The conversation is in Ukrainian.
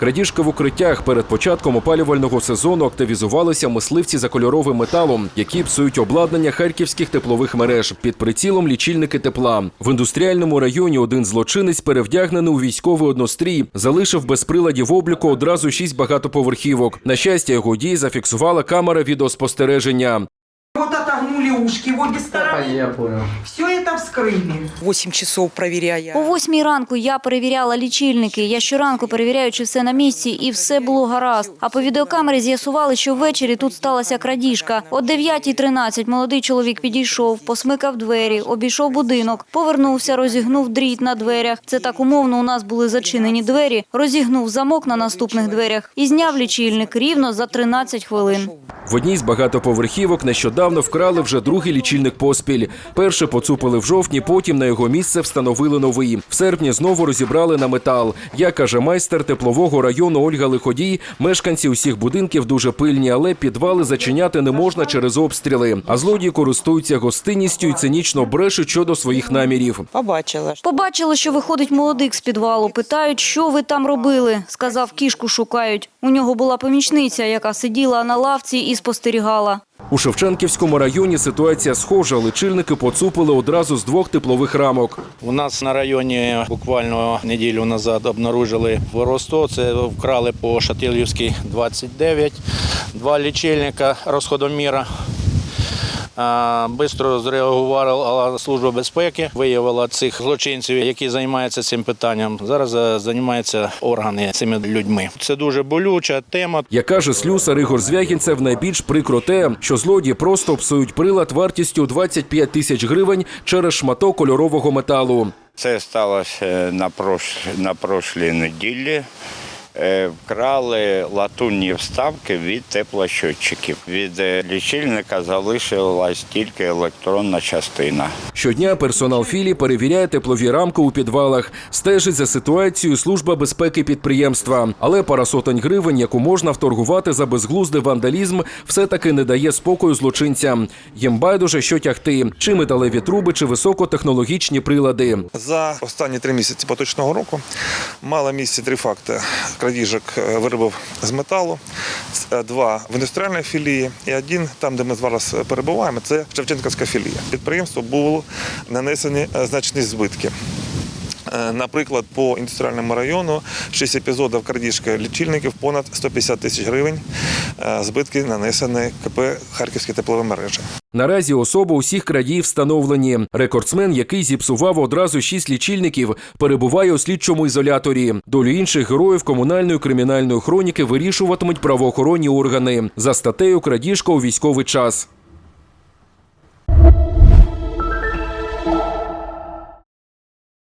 Крадіжки в укриттях перед початком опалювального сезону активізувалися мисливці за кольоровим металом, які псують обладнання харківських теплових мереж під прицілом лічильники тепла. В індустріальному районі один злочинець, перевдягнений у військовий однострій, залишив без приладів обліку одразу шість багатоповерхівок. На щастя, його дії зафіксувала камера відеоспостереження Вот отогнули ушки в обе стороны. Я понял. Все это вскрыли. 8 часов проверяя. О восьмій ранку я перевіряла лічильники. Я щоранку перевіряю, чи все на місці, і все було гаразд. А по відеокамері з'ясували, що ввечері тут сталася крадіжка. О 9.13 молодий чоловік підійшов, посмикав двері, обійшов будинок, повернувся, розігнув дріт на дверях. Це так умовно у нас були зачинені двері. Розігнув замок на наступних дверях і зняв лічильник рівно за 13 хвилин. В одній з багатоповерхівок нещодавно вкрали вже другий лічильник поспіль. Перше поцупили в жовтні, потім на його місце встановили новий. В серпні знову розібрали на метал. Як каже майстер теплового району Ольга Лиходій, мешканці усіх будинків дуже пильні, але підвали зачиняти не можна через обстріли. А злодії користуються гостинністю і цинічно брешуть щодо своїх намірів. Побачила. Побачили, що виходить молодик з підвалу. Питають, що ви там робили. Сказав, кішку шукають. У нього була помічниця, яка сиділа на лавці і спостерігала. У Шевченківському районі ситуація схожа. Личильники поцупили одразу з двох теплових рамок. У нас на районі буквально неділю назад обнаружили воросто. Це вкрали по Шатилівській 29, два лічильника розходоміра. Бистро зреагувала служба безпеки, виявила цих злочинців, які займаються цим питанням. Зараз е, займаються органи цими людьми. Це дуже болюча тема. Як каже слюсар Ігор Звягінцев, найбільш прикро те, що злодії просто псують прилад вартістю 25 тисяч гривень через шматок кольорового металу. Це сталося на, прош... на прошлій неділі. Е, Вкрали латунні вставки від теплощотчиків. Від е, лічильника залишилась тільки електронна частина. Щодня персонал філії перевіряє теплові рамки у підвалах, стежить за ситуацією служба безпеки підприємства. Але пара сотень гривень, яку можна вторгувати за безглуздий вандалізм, все-таки не дає спокою злочинцям. Їм байдуже, що тягти, чи металеві труби, чи високотехнологічні прилади. За останні три місяці поточного року мало місце три факти крадіжок е, виробів з металу, два в індустріальній філії і один там, де ми зараз перебуваємо, це Шевченківська філія. Підприємству було нанесені е, значні збитки. Е, Наприклад, по індустріальному району 6 епізодів крадіжки лічильників понад 150 тисяч гривень. Е, Збитки нанесені КП Харківські теплові мережі. Наразі особи усіх крадіїв встановлені. Рекордсмен, який зіпсував одразу шість лічильників, перебуває у слідчому ізоляторі. Долю інших героїв комунальної кримінальної хроніки вирішуватимуть правоохоронні органи за статтею крадіжка у військовий час.